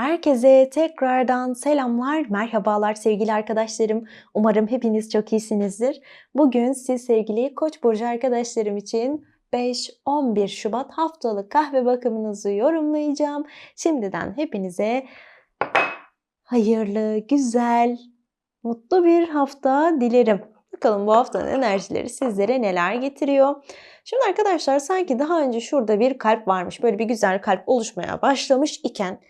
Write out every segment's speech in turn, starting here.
Herkese tekrardan selamlar, merhabalar sevgili arkadaşlarım. Umarım hepiniz çok iyisinizdir. Bugün siz sevgili Koç burcu arkadaşlarım için 5-11 Şubat haftalık kahve bakımınızı yorumlayacağım. Şimdiden hepinize hayırlı, güzel, mutlu bir hafta dilerim. Bakalım bu haftanın enerjileri sizlere neler getiriyor. Şimdi arkadaşlar sanki daha önce şurada bir kalp varmış. Böyle bir güzel kalp oluşmaya başlamış iken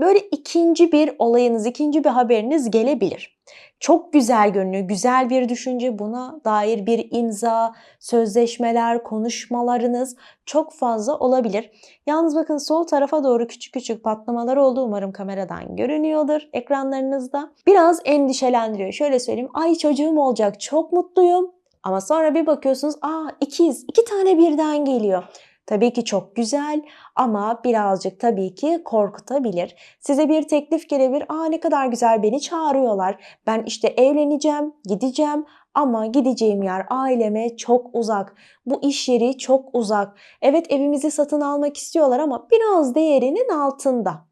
böyle ikinci bir olayınız, ikinci bir haberiniz gelebilir. Çok güzel görünüyor, güzel bir düşünce, buna dair bir imza, sözleşmeler, konuşmalarınız çok fazla olabilir. Yalnız bakın sol tarafa doğru küçük küçük patlamalar oldu. Umarım kameradan görünüyordur ekranlarınızda. Biraz endişelendiriyor. Şöyle söyleyeyim, ay çocuğum olacak, çok mutluyum. Ama sonra bir bakıyorsunuz, aa ikiz, iki tane birden geliyor. Tabii ki çok güzel ama birazcık tabii ki korkutabilir. Size bir teklif gelebilir. Aa ne kadar güzel beni çağırıyorlar. Ben işte evleneceğim, gideceğim ama gideceğim yer aileme çok uzak. Bu iş yeri çok uzak. Evet evimizi satın almak istiyorlar ama biraz değerinin altında.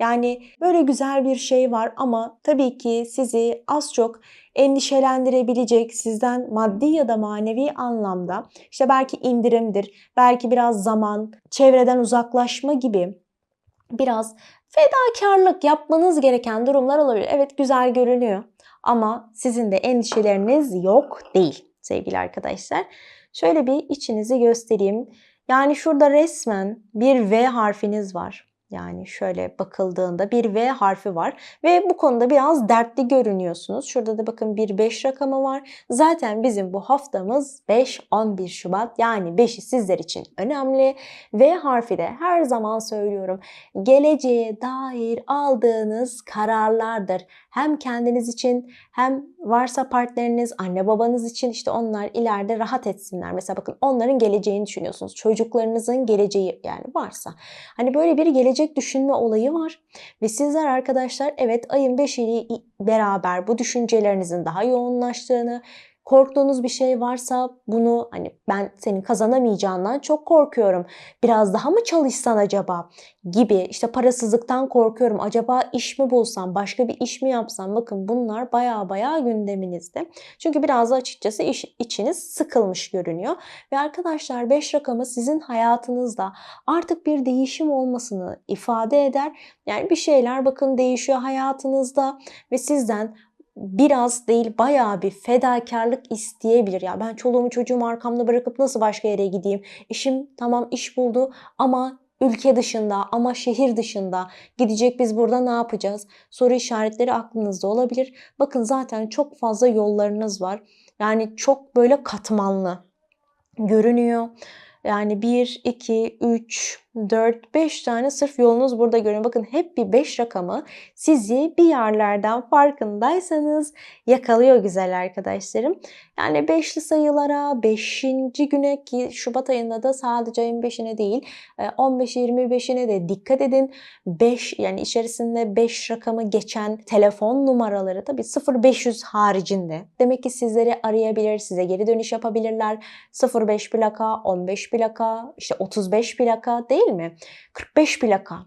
Yani böyle güzel bir şey var ama tabii ki sizi az çok endişelendirebilecek sizden maddi ya da manevi anlamda işte belki indirimdir, belki biraz zaman, çevreden uzaklaşma gibi biraz fedakarlık yapmanız gereken durumlar olabilir. Evet güzel görünüyor ama sizin de endişeleriniz yok değil sevgili arkadaşlar. Şöyle bir içinizi göstereyim. Yani şurada resmen bir V harfiniz var. Yani şöyle bakıldığında bir V harfi var ve bu konuda biraz dertli görünüyorsunuz. Şurada da bakın bir 5 rakamı var. Zaten bizim bu haftamız 5-11 Şubat yani 5'i sizler için önemli. V harfi de her zaman söylüyorum geleceğe dair aldığınız kararlardır. Hem kendiniz için hem varsa partneriniz, anne babanız için işte onlar ileride rahat etsinler. Mesela bakın onların geleceğini düşünüyorsunuz. Çocuklarınızın geleceği yani varsa. Hani böyle bir gelecek düşünme olayı var. Ve sizler arkadaşlar evet ayın 5 ile beraber bu düşüncelerinizin daha yoğunlaştığını, korktuğunuz bir şey varsa bunu hani ben senin kazanamayacağından çok korkuyorum. Biraz daha mı çalışsan acaba gibi işte parasızlıktan korkuyorum. Acaba iş mi bulsam, başka bir iş mi yapsam? Bakın bunlar baya baya gündeminizde. Çünkü biraz da açıkçası iş, içiniz sıkılmış görünüyor. Ve arkadaşlar 5 rakamı sizin hayatınızda artık bir değişim olmasını ifade eder. Yani bir şeyler bakın değişiyor hayatınızda ve sizden biraz değil bayağı bir fedakarlık isteyebilir. Ya ben çoluğumu çocuğumu arkamda bırakıp nasıl başka yere gideyim? İşim tamam iş buldu ama ülke dışında ama şehir dışında gidecek biz burada ne yapacağız? Soru işaretleri aklınızda olabilir. Bakın zaten çok fazla yollarınız var. Yani çok böyle katmanlı görünüyor. Yani 1, 2, 3, 4, 5 tane sırf yolunuz burada görün. Bakın hep bir 5 rakamı sizi bir yerlerden farkındaysanız yakalıyor güzel arkadaşlarım. Yani beşli sayılara, 5. güne ki Şubat ayında da sadece ayın 5'ine değil 15-25'ine de dikkat edin. 5 yani içerisinde 5 rakamı geçen telefon numaraları tabii 0500 haricinde. Demek ki sizleri arayabilir, size geri dönüş yapabilirler. 05 plaka, 15 plaka, işte 35 plaka değil mi? 45 plaka.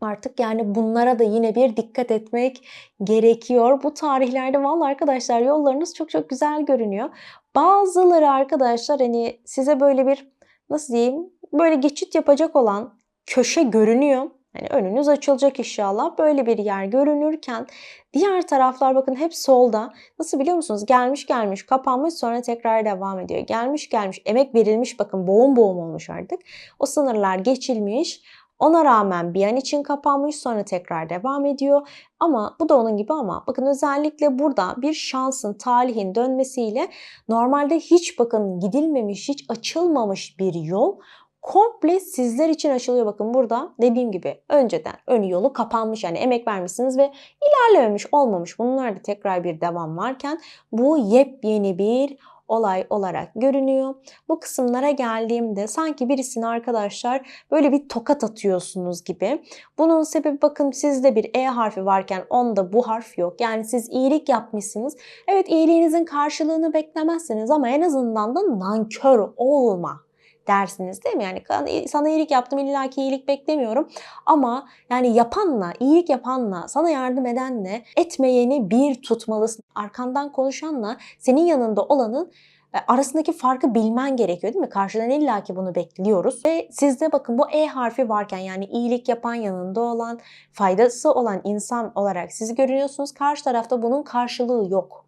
Artık yani bunlara da yine bir dikkat etmek gerekiyor. Bu tarihlerde vallahi arkadaşlar yollarınız çok çok güzel görünüyor. Bazıları arkadaşlar hani size böyle bir nasıl diyeyim böyle geçit yapacak olan köşe görünüyor. Yani önünüz açılacak inşallah. Böyle bir yer görünürken diğer taraflar bakın hep solda. Nasıl biliyor musunuz? Gelmiş gelmiş kapanmış sonra tekrar devam ediyor. Gelmiş gelmiş emek verilmiş bakın boğum boğum olmuş artık. O sınırlar geçilmiş. Ona rağmen bir an için kapanmış sonra tekrar devam ediyor. Ama bu da onun gibi ama bakın özellikle burada bir şansın, talihin dönmesiyle normalde hiç bakın gidilmemiş, hiç açılmamış bir yol komple sizler için açılıyor. Bakın burada dediğim gibi önceden önü yolu kapanmış yani emek vermişsiniz ve ilerlememiş olmamış. Bunlarda tekrar bir devam varken bu yepyeni bir olay olarak görünüyor. Bu kısımlara geldiğimde sanki birisini arkadaşlar böyle bir tokat atıyorsunuz gibi. Bunun sebebi bakın sizde bir E harfi varken onda bu harf yok. Yani siz iyilik yapmışsınız. Evet iyiliğinizin karşılığını beklemezsiniz ama en azından da nankör olma dersiniz değil mi? Yani sana iyilik yaptım illaki iyilik beklemiyorum ama yani yapanla, iyilik yapanla, sana yardım edenle etmeyeni bir tutmalısın. Arkandan konuşanla senin yanında olanın e, arasındaki farkı bilmen gerekiyor değil mi? Karşıdan illaki bunu bekliyoruz. Ve sizde bakın bu E harfi varken yani iyilik yapan yanında olan, faydası olan insan olarak siz görünüyorsunuz. Karşı tarafta bunun karşılığı yok.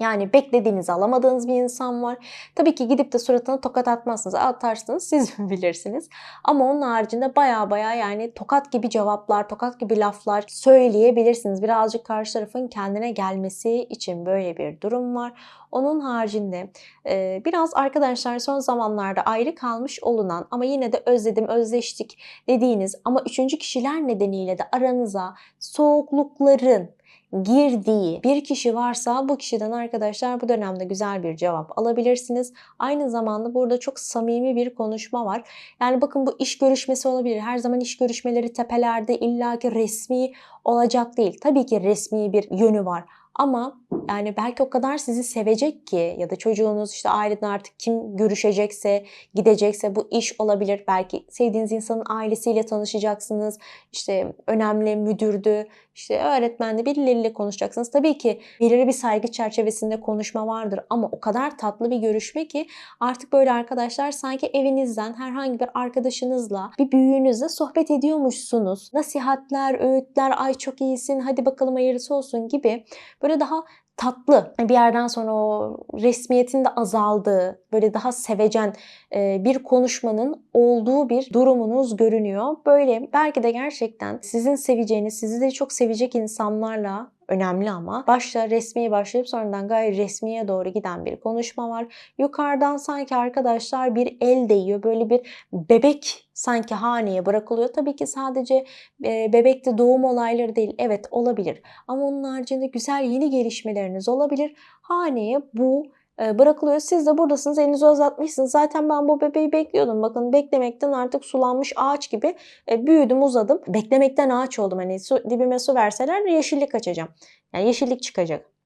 Yani beklediğinizi alamadığınız bir insan var. Tabii ki gidip de suratına tokat atmazsınız. Atarsınız siz bilirsiniz. Ama onun haricinde baya baya yani tokat gibi cevaplar, tokat gibi laflar söyleyebilirsiniz. Birazcık karşı tarafın kendine gelmesi için böyle bir durum var. Onun haricinde e, biraz arkadaşlar son zamanlarda ayrı kalmış olunan ama yine de özledim, özleştik dediğiniz ama üçüncü kişiler nedeniyle de aranıza soğuklukların, girdiği bir kişi varsa bu kişiden arkadaşlar bu dönemde güzel bir cevap alabilirsiniz. Aynı zamanda burada çok samimi bir konuşma var. Yani bakın bu iş görüşmesi olabilir. Her zaman iş görüşmeleri tepelerde illaki resmi olacak değil. Tabii ki resmi bir yönü var ama yani belki o kadar sizi sevecek ki ya da çocuğunuz işte aileden artık kim görüşecekse, gidecekse bu iş olabilir. Belki sevdiğiniz insanın ailesiyle tanışacaksınız. İşte önemli müdürdü, işte öğretmenle birileriyle konuşacaksınız. Tabii ki belirli bir saygı çerçevesinde konuşma vardır ama o kadar tatlı bir görüşme ki artık böyle arkadaşlar sanki evinizden herhangi bir arkadaşınızla, bir büyüğünüzle sohbet ediyormuşsunuz. Nasihatler, öğütler, ay çok iyisin, hadi bakalım hayırlısı olsun gibi böyle daha tatlı bir yerden sonra o resmiyetin de azaldığı böyle daha sevecen bir konuşmanın olduğu bir durumunuz görünüyor. Böyle belki de gerçekten sizin seveceğiniz, sizi de çok sevecek insanlarla önemli ama. Başta resmi başlayıp sonradan gayri resmiye doğru giden bir konuşma var. Yukarıdan sanki arkadaşlar bir el değiyor. Böyle bir bebek sanki haneye bırakılıyor. Tabii ki sadece e, bebekte doğum olayları değil. Evet olabilir. Ama onun haricinde güzel yeni gelişmeleriniz olabilir. Haneye bu bırakılıyor. Siz de buradasınız elinizi uzatmışsınız. Zaten ben bu bebeği bekliyordum. Bakın beklemekten artık sulanmış ağaç gibi e, büyüdüm uzadım. Beklemekten ağaç oldum. Hani su, dibime su verseler yeşillik açacağım. Yani yeşillik çıkacak.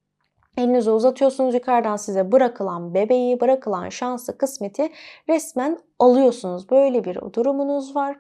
Elinizi uzatıyorsunuz yukarıdan size bırakılan bebeği, bırakılan şansı, kısmeti resmen alıyorsunuz. Böyle bir durumunuz var.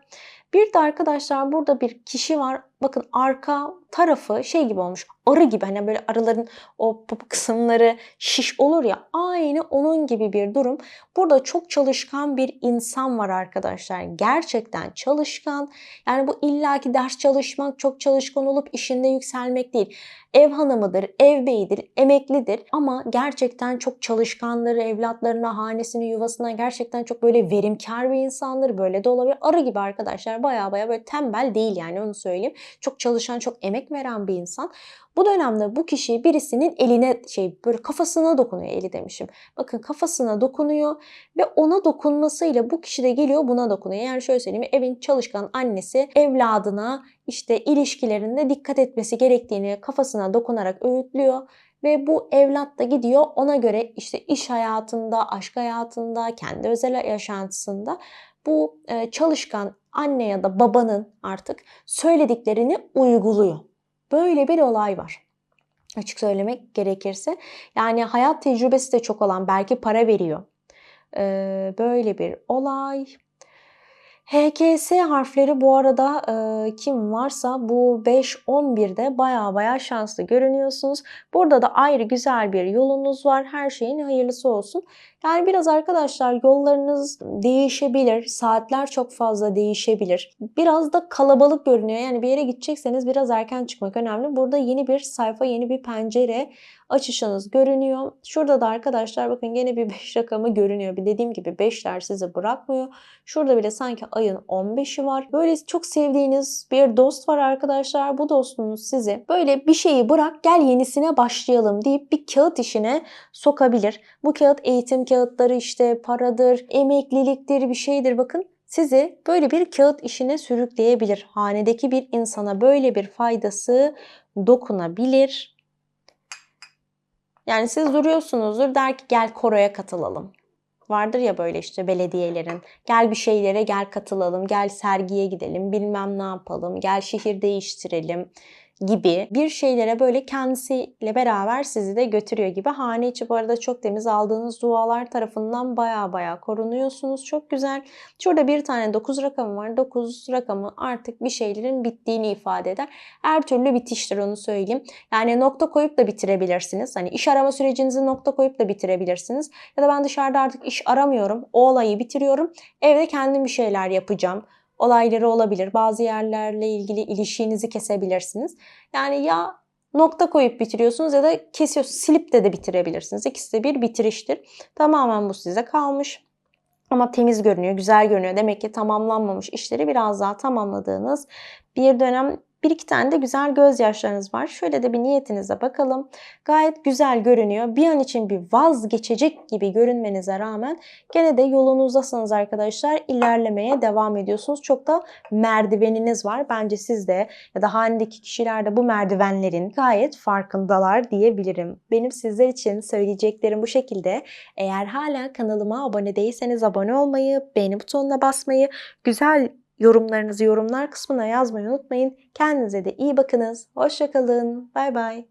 Bir de arkadaşlar burada bir kişi var. Bakın arka tarafı şey gibi olmuş. Arı gibi hani böyle arıların o popo kısımları şiş olur ya. Aynı onun gibi bir durum. Burada çok çalışkan bir insan var arkadaşlar. Gerçekten çalışkan. Yani bu illaki ders çalışmak, çok çalışkan olup işinde yükselmek değil. Ev hanımıdır, ev beyidir, emeklidir ama gerçekten çok çalışkandır. Evlatlarına, hanesine, yuvasına gerçekten çok böyle verimkar bir insandır. Böyle de olabilir. Arı gibi arkadaşlar baya baya böyle tembel değil yani onu söyleyeyim. Çok çalışan, çok emek veren bir insan. Bu dönemde bu kişi birisinin eline şey böyle kafasına dokunuyor eli demişim. Bakın kafasına dokunuyor ve ona dokunmasıyla bu kişi de geliyor buna dokunuyor. Yani şöyle söyleyeyim evin çalışkan annesi evladına işte ilişkilerinde dikkat etmesi gerektiğini kafasına dokunarak öğütlüyor ve bu evlat da gidiyor ona göre işte iş hayatında, aşk hayatında, kendi özel yaşantısında bu çalışkan anne ya da babanın artık söylediklerini uyguluyor. Böyle bir olay var. Açık söylemek gerekirse. Yani hayat tecrübesi de çok olan belki para veriyor. Böyle bir olay. HKS harfleri bu arada e, kim varsa bu 5-11'de baya baya şanslı görünüyorsunuz. Burada da ayrı güzel bir yolunuz var. Her şeyin hayırlısı olsun. Yani biraz arkadaşlar yollarınız değişebilir. Saatler çok fazla değişebilir. Biraz da kalabalık görünüyor. Yani bir yere gidecekseniz biraz erken çıkmak önemli. Burada yeni bir sayfa, yeni bir pencere açışınız görünüyor. Şurada da arkadaşlar bakın yine bir 5 rakamı görünüyor. Bir dediğim gibi 5'ler sizi bırakmıyor. Şurada bile sanki ayın 15'i var. Böyle çok sevdiğiniz bir dost var arkadaşlar. Bu dostunuz sizi böyle bir şeyi bırak gel yenisine başlayalım deyip bir kağıt işine sokabilir. Bu kağıt eğitim kağıtları işte paradır, emekliliktir bir şeydir bakın sizi böyle bir kağıt işine sürükleyebilir. Hanedeki bir insana böyle bir faydası dokunabilir. Yani siz duruyorsunuzdur der ki gel koroya katılalım. Vardır ya böyle işte belediyelerin. Gel bir şeylere gel katılalım, gel sergiye gidelim, bilmem ne yapalım, gel şehir değiştirelim gibi bir şeylere böyle kendisiyle beraber sizi de götürüyor gibi. Hane içi bu arada çok temiz aldığınız dualar tarafından baya baya korunuyorsunuz. Çok güzel. Şurada bir tane 9 rakamı var. 9 rakamı artık bir şeylerin bittiğini ifade eder. Her türlü bitiştir onu söyleyeyim. Yani nokta koyup da bitirebilirsiniz. Hani iş arama sürecinizi nokta koyup da bitirebilirsiniz. Ya da ben dışarıda artık iş aramıyorum. O olayı bitiriyorum. Evde kendim bir şeyler yapacağım olayları olabilir. Bazı yerlerle ilgili ilişkinizi kesebilirsiniz. Yani ya nokta koyup bitiriyorsunuz ya da kesiyorsunuz. Silip de de bitirebilirsiniz. İkisi de bir bitiriştir. Tamamen bu size kalmış. Ama temiz görünüyor, güzel görünüyor. Demek ki tamamlanmamış işleri biraz daha tamamladığınız bir dönem bir iki tane de güzel gözyaşlarınız var. Şöyle de bir niyetinize bakalım. Gayet güzel görünüyor. Bir an için bir vazgeçecek gibi görünmenize rağmen gene de yolunuzdasınız arkadaşlar. İlerlemeye devam ediyorsunuz. Çok da merdiveniniz var. Bence siz de ya da hanedeki kişiler de bu merdivenlerin gayet farkındalar diyebilirim. Benim sizler için söyleyeceklerim bu şekilde. Eğer hala kanalıma abone değilseniz abone olmayı, beğeni butonuna basmayı, güzel yorumlarınızı yorumlar kısmına yazmayı unutmayın. Kendinize de iyi bakınız. Hoşçakalın. Bay bay.